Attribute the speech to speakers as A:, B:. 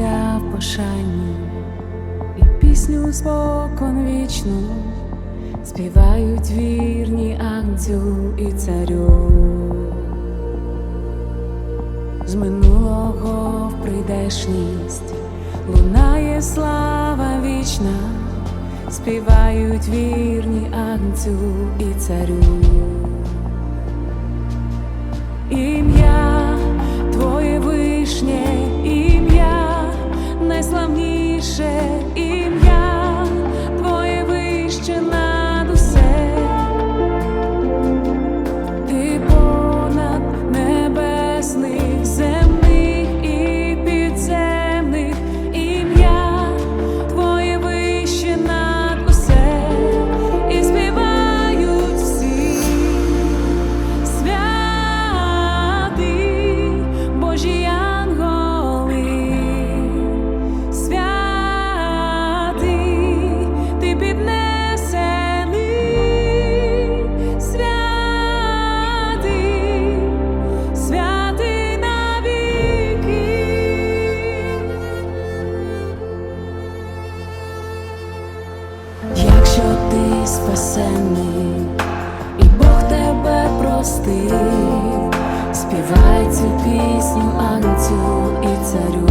A: серця в пошані і пісню спокон вічну співають вірні ангцю і царю. З минулого в прийдешність лунає слава вічна, співають вірні ангцю і царю. Ім'я твоє вишнє. Тебе простив, співай цю пісню ангцю і царю.